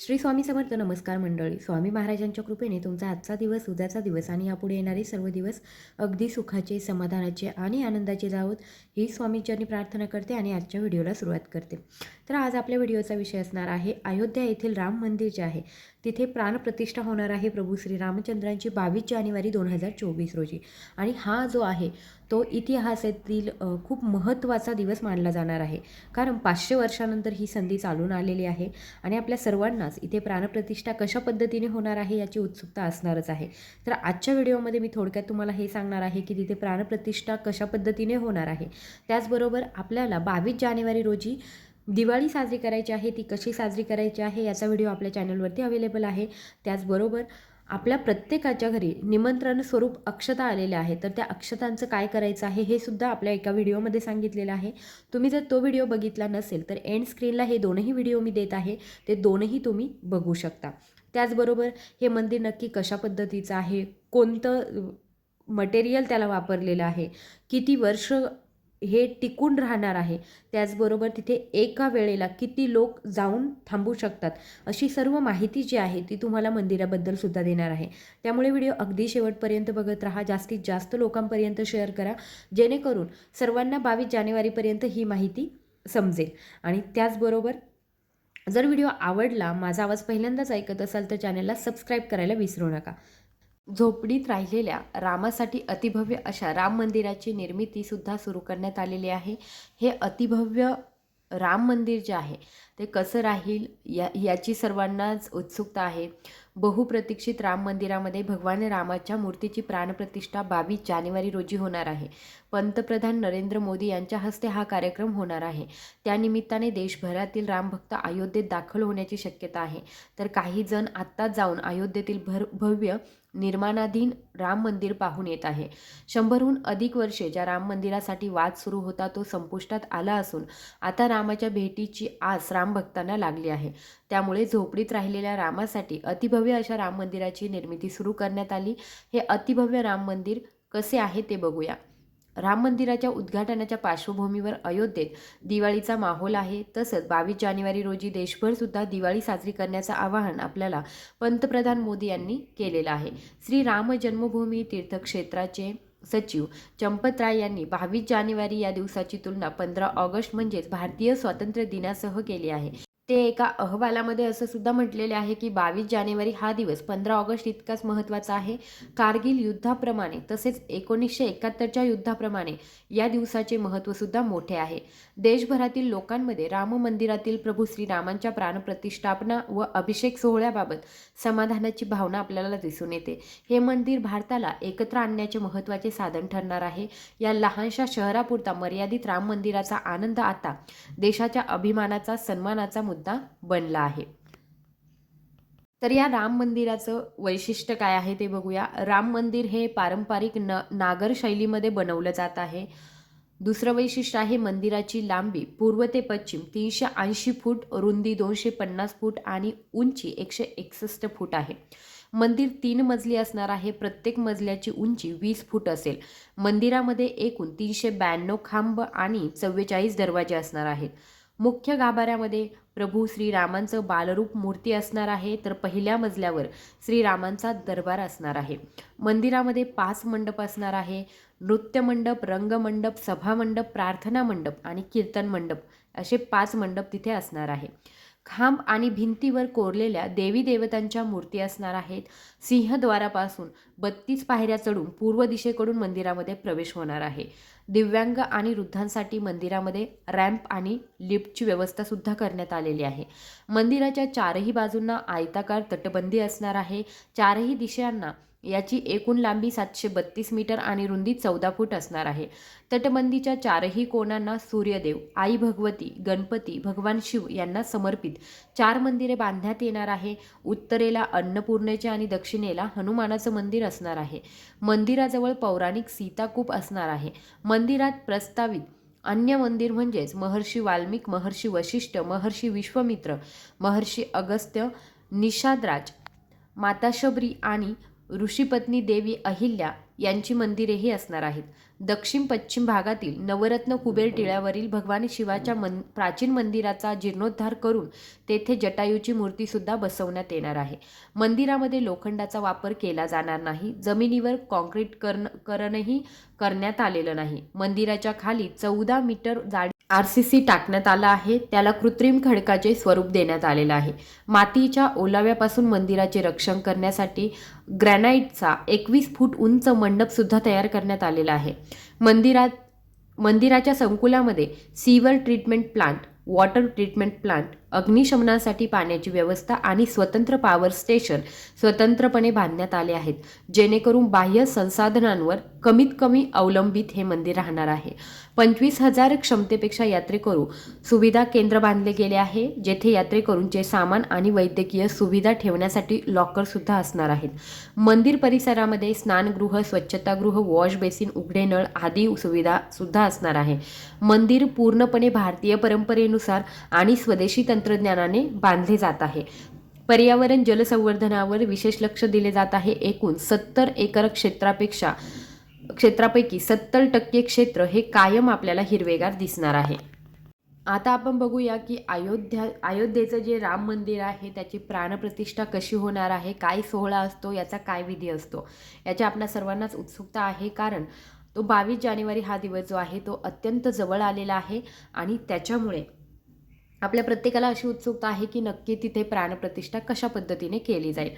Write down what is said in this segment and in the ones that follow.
श्री स्वामी समर्थ नमस्कार मंडळी. स्वामी महाराजांच्या कृपेने तुमचा आजचा दिवस उद्याचा दिवस आणि यापुढे येणारे सर्व दिवस अगदी सुखाचे समाधानाचे आणि आनंदाचे जावोत ही स्वामींच्यांनी प्रार्थना करते आणि आजच्या व्हिडिओला सुरुवात करते. तर आज आपल्या व्हिडिओचा विषय असणार आहे अयोध्या येथील राम मंदिर जे आहे तिथे प्राणप्रतिष्ठा होणार आहे प्रभू श्री रामचंद्रांची बावीस जानेवारी दोन हजार चोवीस रोजी. आणि हा जो आहे तो इतिहासातील खूप महत्त्वाचा दिवस मानला जाणार आहे. कारण पाचशे वर्षानंतर ही संधी चालून आलेली आहे आणि आपल्या सर्वांनाच इथे प्राणप्रतिष्ठा कशा पद्धतीने होणार आहे याची उत्सुकता असणारच आहे. तर आजच्या व्हिडिओमध्ये मी थोडक्यात तुम्हाला हे सांगणार आहे की तिथे प्राणप्रतिष्ठा कशा पद्धतीने होणार आहे. त्याचबरोबर आपल्याला बावीस जानेवारी रोजी दिवाळी साजरी करायची आहे ती कशी साजरी करायची आहे याचा व्हिडिओ आपल्या चॅनलवरती अवेलेबल आहे. त्याचबरोबर आपल्या प्रत्येकाच्या घरी निमंत्रण स्वरूप अक्षता आलेल्या आहेत. तर त्या अक्षतांचं काय करायचं आहे हे सुद्धा आपल्या एका व्हिडिओमध्ये सांगितलेलं आहे. तुम्ही जर तो व्हिडिओ बघितला नसेल तर एंड स्क्रीनला हे दोनही व्हिडिओ मी देत आहे. ते दोनही तुम्ही बघू शकता. त्याचबरोबर हे मंदिर नक्की कशा पद्धतीचं आहे कोणतं मटेरियल त्याला वापरलेलं आहे किती वर्ष हे टिकून राहणार आहे. त्याचबरोबर तिथे एका वेळेला किती लोक जाऊन थांबू शकतात अशी सर्व माहिती जी आहे ती तुम्हाला मंदिराबद्दल सुद्धा देणार आहे. त्यामुळे व्हिडिओ अगदी शेवटपर्यंत बघत राहा. जास्तीत जास्त लोकांपर्यंत शेअर करा जेणेकरून सर्वांना बावीस जानेवारीपर्यंत ही माहिती समजेल. आणि त्याचबरोबर जर व्हिडिओ आवडला माझा आवाज पहिल्यांदाच ऐकत असाल तर चॅनलला सबस्क्राईब करायला विसरू नका. झोपडीत राहिलेल्या रामासाठी अतिभव्य अशा राम मंदिराची निर्मिती सुद्धा सुरू करण्यात आलेली आहे. हे अतिभव्य राम मंदिर जे आहे ते कसं राहील या याची सर्वांनाच उत्सुकता आहे. बहुप्रतीक्षित राम मंदिरामध्ये भगवान रामाच्या मूर्तीची प्राणप्रतिष्ठा बावीस जानेवारी रोजी होणार आहे. पंतप्रधान नरेंद्र मोदी यांच्या हस्ते हा कार्यक्रम होणार आहे. त्यानिमित्ताने देशभरातील रामभक्त अयोध्येत दाखल होण्याची शक्यता आहे. तर काही जण आत्ताच जाऊन अयोध्येतील भर भव्य निर्माणाधीन राम मंदिर पाहून येत आहे. शंभरहून अधिक वर्षे ज्या राम मंदिरासाठी वाद सुरू होता तो संपुष्टात आला असून आता रामाच्या भेटीची आस राम भक्तांना लागली आहे. त्यामुळे झोपडीत राहिलेल्या रामासाठी अतिभव्य अशा राम मंदिराची निर्मिती सुरू करण्यात आली. हे अतिभव्य राम मंदिर कसे आहे ते बघूया. राम मंदिराच्या उद्घाटनाच्या पार्श्वभूमीवर अयोध्येत दिवाळीचा माहोल आहे. तसंच बावीस जानेवारी रोजी देशभर सुद्धा दिवाळी साजरी करण्याचं आवाहन आपल्याला पंतप्रधान मोदी यांनी केलेलं आहे. श्री राम जन्मभूमी तीर्थक्षेत्राचे सचिव चंपत राय यांनी बावीस जानेवारी या दिवसाची तुलना पंधरा ऑगस्ट म्हणजेच भारतीय स्वातंत्र्य दिनासह केली आहे. ते एका अहवालामध्ये असं सुद्धा म्हटलेले आहे की बावीस जानेवारी हा दिवस पंधरा ऑगस्ट इतकाच महत्त्वाचा आहे. कारगिल युद्धाप्रमाणे तसेच एकोणीसशे एकाहत्तरच्या युद्धाप्रमाणे या दिवसाचे महत्त्वसुद्धा मोठे आहे. देशभरातील लोकांमध्ये राम मंदिरातील प्रभू श्रीरामांच्या प्राणप्रतिष्ठापना व अभिषेक सोहळ्याबाबत समाधानाची भावना आपल्याला दिसून येते. हे मंदिर भारताला एकत्र आणण्याचे महत्त्वाचे साधन ठरणार आहे. या लहानशा शहरापुरता मर्यादित राम मंदिराचा आनंद आता देशाच्या अभिमानाचा सन्मानाचा मुद्दा बनला आहे. तर या राम मंदिराचं वैशिष्ट्य काय आहे ते बघूया. राम मंदिर हे पारंपरिक न नागर शैलीमध्ये बनवलं जात आहे. दुसरं वैशिष्ट्य आहे मंदिराची लांबी पूर्व ते पश्चिम तीनशे ऐंशी फूट रुंदी दोनशे पन्नास फूट आणि उंची एकशे एकसष्ट फूट आहे. मंदिर तीन मजली असणार आहे. प्रत्येक मजल्याची उंची वीस फूट असेल. मंदिरामध्ये एकूण तीनशे ब्याण्णव खांब आणि चव्वेचाळीस दरवाजे असणार आहेत. मुख्य गाभाऱ्यामध्ये प्रभू श्रीरामांचं बालरूप मूर्ती असणार आहे तर पहिल्या मजल्यावर श्रीरामांचा दरबार असणार आहे. मंदिरामध्ये पाच मंडप असणार आहे नृत्य मंडप रंगमंडप सभामंडप प्रार्थना मंडप आणि कीर्तन मंडप असे पाच मंडप तिथे असणार आहे. खांब आणि भिंतीवर कोरलेल्या देवी देवतांच्या मूर्ती असणार आहेत. सिंहद्वारापासून बत्तीस पायऱ्या चढून पूर्व दिशेकडून मंदिरामध्ये प्रवेश होणार आहे. दिव्यांग आणि वृद्धांसाठी मंदिरामध्ये रॅम्प आणि लिफ्टची व्यवस्था सुद्धा करण्यात आलेली आहे. मंदिराच्या चारही बाजूंना आयताकार तटबंदी असणार आहे. चारही दिशांना याची एकूण लांबी सातशे बत्तीस मीटर आणि रुंदी चौदा फूट असणार आहे. तटबंदीच्या चारही कोणांना सूर्यदेव आई भगवती गणपती भगवान शिव यांना समर्पित चार मंदिरे बांधण्यात येणार आहे. उत्तरेला अन्नपूर्णेचे आणि दक्षिणेला हनुमानाचं मंदिर असणार आहे. मंदिराजवळ पौराणिक सीताकूप असणार आहे. मंदिरात प्रस्तावित अन्य मंदिर म्हणजेच महर्षी वाल्मिक महर्षी वशिष्ठ महर्षी विश्वमित्र महर्षी अगस्त्य निषादराज माता शबरी आणि ऋषीपत्नी देवी अहिल्या यांची मंदिरेही असणार आहेत. दक्षिण पश्चिम भागातील नवरत्न कुबेर टिळ्यावरील भगवान शिवाच्या मन प्राचीन मंदिराचा जीर्णोद्धार करून तेथे जटायूची मूर्तीसुद्धा बसवण्यात येणार आहे. मंदिरामध्ये लोखंडाचा वापर केला जाणार नाही. जमिनीवर कॉन्क्रीट करण करणही करण्यात आलेलं नाही. मंदिराच्या खाली चौदा मीटर जाडी आर सी सी टाकण्यात आला आहे. त्याला कृत्रिम खडकाचे स्वरूप देण्यात आलेलं आहे. मातीच्या ओलाव्यापासून मंदिराचे रक्षण करण्यासाठी ग्रॅनाईटचा एकवीस फूट उंच मंडपसुद्धा तयार करण्यात आलेला आहे. मंदिरात मंदिराच्या संकुलामध्ये sewer treatment plant water treatment plant अग्निशमनासाठी पाण्याची व्यवस्था आणि स्वतंत्र पॉवर स्टेशन स्वतंत्रपणे बांधण्यात आले आहेत. जेणेकरून बाह्य संसाधनांवर कमीत कमी अवलंबित हे मंदिर राहणार आहे. पंचवीस हजार क्षमतेपेक्षा यात्रेकरू सुविधा केंद्र बांधले गेले आहे जेथे यात्रेकरूंचे सामान आणि वैद्यकीय सुविधा ठेवण्यासाठी लॉकरसुद्धा असणार आहेत. मंदिर परिसरामध्ये स्नानगृह स्वच्छतागृह वॉश बेसिन उघडे नळ आदी सुविधा सुद्धा असणार आहे. मंदिर पूर्णपणे भारतीय परंपरेनुसार आणि स्वदेशी तंत्रज्ञानाने बांधले जात आहे. पर्यावरण जलसंवर्धनावर विशेष लक्ष दिले जात आहे. एकूण सत्तर एकर क्षेत्रापेक्षा क्षेत्रापैकी सत्तर टक्के क्षेत्र हे कायम आपल्याला हिरवेगार दिसणार आहे. आता आपण बघूया की अयोध्या अयोध्येचं जे राम मंदिर आहे त्याची प्राणप्रतिष्ठा कशी होणार आहे काय सोहळा असतो याचा काय विधी असतो याची आपल्या सर्वांनाच उत्सुकता आहे. कारण तो बावीस जानेवारी हा दिवस जो आहे तो अत्यंत जवळ आलेला आहे आणि त्याच्यामुळे आपल्या प्रत्येकाला अशी उत्सुकता आहे की नक्की तिथे प्राणप्रतिष्ठा कशा पद्धतीने केली जाईल.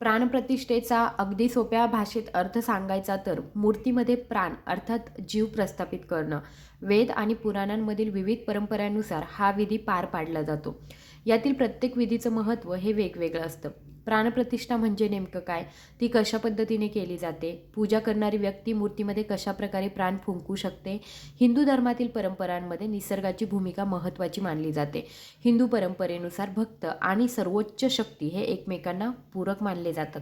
प्राणप्रतिष्ठेचा अगदी सोप्या भाषेत अर्थ सांगायचा तर मूर्तीमध्ये प्राण अर्थात जीव प्रस्थापित करणं. वेद आणि पुराणांमधील विविध परंपरांनुसार हा विधी पार पाडला जातो. यातील प्रत्येक विधीचं महत्त्व हे वेगवेगळं असतं. प्राणप्रतिष्ठा म्हणजे नेमकं काय? ती कशा पद्धतीने केली जाते? पूजा करणारी व्यक्ती मूर्तीमध्ये कशा प्रकारे प्राण फुंकू शकते? हिंदू धर्मातील परंपरांमध्ये निसर्गाची भूमिका महत्त्वाची मानली जाते. हिंदू परंपरेनुसार भक्त आणि सर्वोच्च शक्ती हे एकमेकांना पूरक मानले जातात.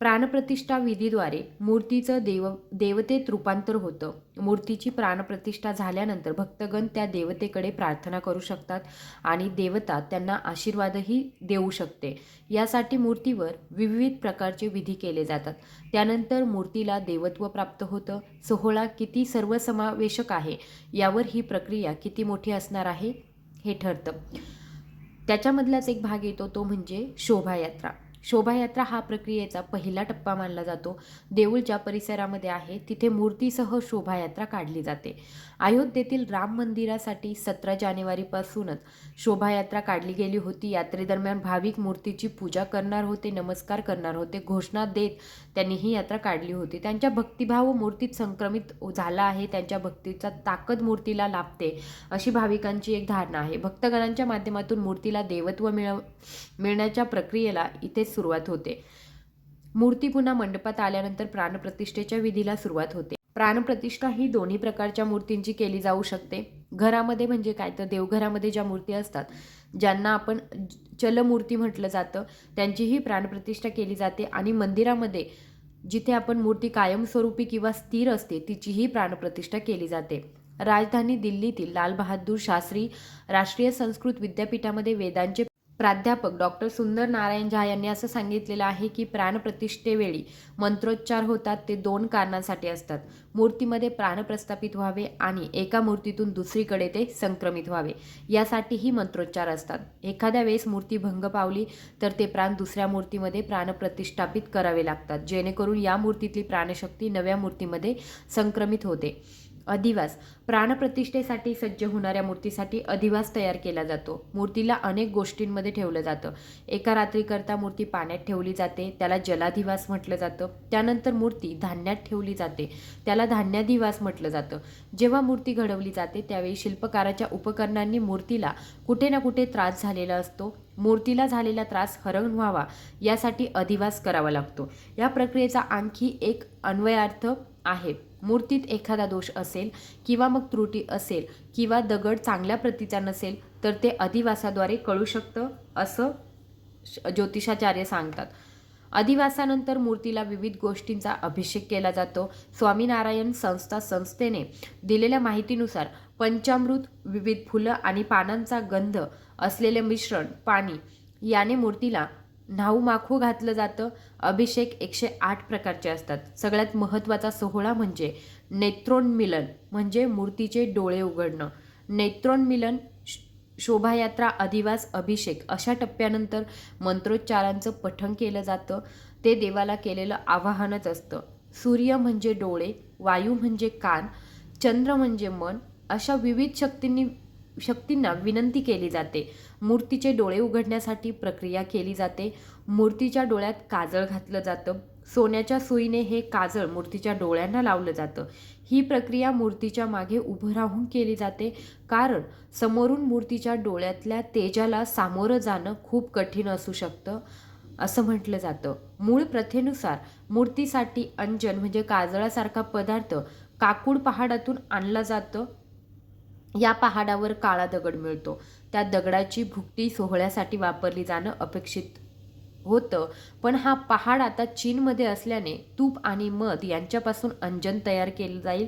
प्राणप्रतिष्ठा विधीद्वारे मूर्तीचं देव देवतेत रूपांतर होतं. मूर्तीची प्राणप्रतिष्ठा झाल्यानंतर भक्तगण त्या देवतेकडे प्रार्थना करू शकतात आणि देवता त्यांना आशीर्वादही देऊ शकते. यासाठी मूर्तीवर विविध प्रकारचे विधी केले जातात. त्यानंतर मूर्तीला देवत्व प्राप्त होतं. सोहळा किती सर्वसमावेशक आहे? यावर ही प्रक्रिया किती मोठी असणार आहे? हे ठरतं. त्याच्यामधलाच एक भाग येतो तो म्हणजे शोभायात्रा. शोभायात्रा हा प्रक्रियेचा पहिला टप्पा मानला जातो. देऊळच्या परिसरामध्ये आहे तिथे मूर्तीसह शोभायात्रा काढली जाते. अयोध्येतील राम मंदिरासाठी सतरा जानेवारीपासूनच शोभायात्रा काढली गेली होती. यात्रेदरम्यान भाविक मूर्तीची पूजा करणार होते नमस्कार करणार होते घोषणा देत त्यांनी ही यात्रा काढली होती. त्यांच्या भक्तिभाव मूर्तीत संक्रमित झाला आहे त्यांच्या भक्तीचा ताकद मूर्तीला लाभते अशी भाविकांची एक धारणा आहे. भक्तगणांच्या माध्यमातून मूर्तीला देवत्व मिळव मिळण्याच्या प्रक्रियेला इथे सुरुवात होते. मूर्ती पुन्हा मंडपात आल्यानंतर प्राणप्रतिष्ठेच्या विधीला सुरुवात होते. प्राणप्रतिष्ठा ही दोन्ही प्रकारच्या मूर्तींची केली जाऊ शकते. घरामध्ये म्हणजे काय तर देवघरामध्ये ज्या मूर्ती असतात ज्यांना आपण चलमूर्ती म्हटलं जातं त्यांचीही प्राणप्रतिष्ठा केली जाते आणि मंदिरामध्ये जिथे आपण मूर्ती कायमस्वरूपी किंवा स्थिर असते तिचीही प्राणप्रतिष्ठा केली जाते. राजधानी दिल्लीतील लाल बहादूर शास्त्री राष्ट्रीय संस्कृत विद्यापीठामध्ये वेदांचे प्राध्यापक डॉक्टर सुंदर नारायण झा यांनी असं सांगितलेलं आहे की प्राणप्रतिष्ठेवेळी मंत्रोच्चार होतात ते दोन कारणांसाठी असतात. मूर्तीमध्ये प्राण प्रस्थापित व्हावे आणि एका मूर्तीतून दुसरीकडे ते संक्रमित व्हावे. यासाठीही मंत्रोच्चार असतात. एखाद्या वेळेस मूर्ती भंग पावली तर ते प्राण दुसऱ्या मूर्तीमध्ये प्राणप्रतिष्ठापित करावे लागतात. जेणेकरून या मूर्तीतली प्राणशक्ती नव्या मूर्तीमध्ये संक्रमित होते. अधिवास. प्राणप्रतिष्ठेसाठी सज्ज होणाऱ्या मूर्तीसाठी अधिवास तयार केला जातो. मूर्तीला अनेक गोष्टींमध्ये ठेवलं जातं. एका रात्रीकरता मूर्ती पाण्यात ठेवली जाते त्याला जलाधिवास म्हटलं जातं. त्यानंतर मूर्ती धान्यात ठेवली जाते त्याला धान्याधिवास म्हटलं जातं. जेव्हा मूर्ती घडवली जाते त्यावेळी शिल्पकाराच्या उपकरणांनी मूर्तीला कुठे ना कुठे त्रास झालेला असतो. मूर्तीला झालेला त्रास हरण व्हावा यासाठी अधिवास करावा लागतो. या प्रक्रियेचा आणखी एक अन्वयार्थ आहे. मूर्तीत एखादा दोष असेल किंवा मग त्रुटी असेल किंवा दगड चांगल्या प्रतीचा नसेल तर ते अधिवासाद्वारे कळू शकतं असं श- ज्योतिषाचार्य सांगतात. अधिवासानंतर मूर्तीला विविध गोष्टींचा अभिषेक केला जातो. स्वामीनारायण संस्था संस्थेने दिलेल्या माहितीनुसार पंचामृत विविध फुलं आणि पानांचा गंध असलेले मिश्रण पाणी याने मूर्तीला न्हाऊ माखू घातलं जातं. अभिषेक एकशे आठ प्रकारचे असतात. सगळ्यात महत्त्वाचा सोहळा म्हणजे नेत्रोन्मिलन म्हणजे मूर्तीचे डोळे उघडणं. नेत्रोन्मिलन श- शोभायात्रा अधिवास अभिषेक अशा टप्प्यानंतर मंत्रोच्चारांचं पठण केलं जातं. ते देवाला केलेलं आवाहनच असतं. सूर्य म्हणजे डोळे वायू म्हणजे कान चंद्र म्हणजे मन अशा विविध शक्तींनी शक्तींना विनंती केली जाते. मूर्तीचे डोळे उघडण्यासाठी प्रक्रिया केली जाते. मूर्तीच्या डोळ्यात काजळ घातलं जातं. सोन्याच्या सुईने हे काजळ मूर्तीच्या डोळ्यांना लावलं जातं. ही प्रक्रिया मूर्तीच्या मागे उभं राहून केली जाते. कारण समोरून मूर्तीच्या डोळ्यातल्या तेजाला सामोरं जाणं खूप कठीण असू शकतं असं म्हटलं जातं. मूळ प्रथेनुसार मूर्तीसाठी अंजन म्हणजे काजळासारखा पदार्थ काकूड पहाडातून आणला जातं. या पहाडावर काळा दगड मिळतो. त्या दगडाची भुकटी सोहळ्यासाठी वापरली जाणं अपेक्षित होतं. पण हा पहाड आता चीनमध्ये असल्याने तूप आणि मध यांच्यापासून अंजन तयार केलं जाईल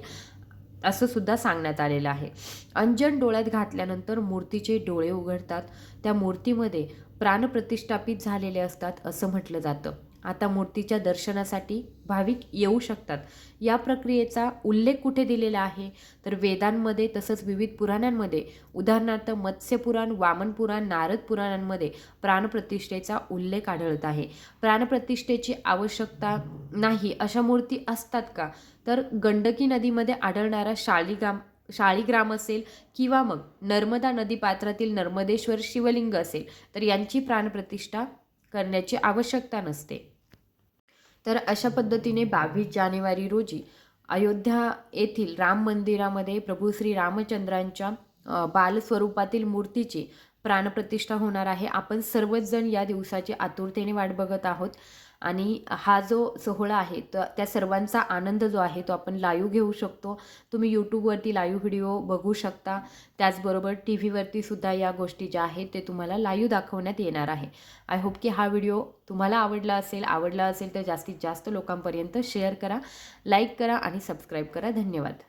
असं सुद्धा सांगण्यात आलेलं आहे. अंजन डोळ्यात घातल्यानंतर मूर्तीचे डोळे उघडतात. त्या मूर्तीमध्ये प्राणप्रतिष्ठापित झालेले असतात असं म्हटलं जातं. आता मूर्तीच्या दर्शनासाठी भाविक येऊ शकतात. या प्रक्रियेचा उल्लेख कुठे दिलेला आहे? तर वेदांमध्ये तसंच विविध पुराणांमध्ये. उदाहरणार्थ मत्स्यपुराण वामनपुराण नारद पुराणांमध्ये प्राणप्रतिष्ठेचा उल्लेख आढळत आहे. प्राणप्रतिष्ठेची आवश्यकता नाही अशा मूर्ती असतात का? तर गंडकी नदीमध्ये आढळणारा शालिग्राम शाळीग्राम असेल किंवा मग नर्मदा नदी पात्रातील नर्मदेश्वर शिवलिंग असेल तर यांची प्राणप्रतिष्ठा करण्याची आवश्यकता नसते. तर अशा पद्धतीने बावीस जानेवारी रोजी अयोध्या येथील राम मंदिरामध्ये प्रभू श्री रामचंद्रांच्या बालस्वरूपातील मूर्तीची प्राणप्रतिष्ठा होणार आहे. आपण सर्वच जण या दिवसाची आतुरतेने वाट बघत आहोत. आणि हा जो सोहळा आहे तर त्या सर्वांचा आनंद जो आहे तो आपण लाईव्ह घेऊ शकतो. तुम्ही यूट्यूबवरती लाईव्ह व्हिडिओ बघू शकता. त्याचबरोबर टी व्हीवरती सुद्धा या गोष्टी ज्या आहेत ते तुम्हाला लाईव्ह दाखवण्यात येणार आहे. आय होप की हा व्हिडिओ तुम्हाला आवडला असेल. आवडला असेल तर जास्तीत जास्त लोकांपर्यंत शेअर करा लाईक करा आणि सबस्क्राईब करा. धन्यवाद.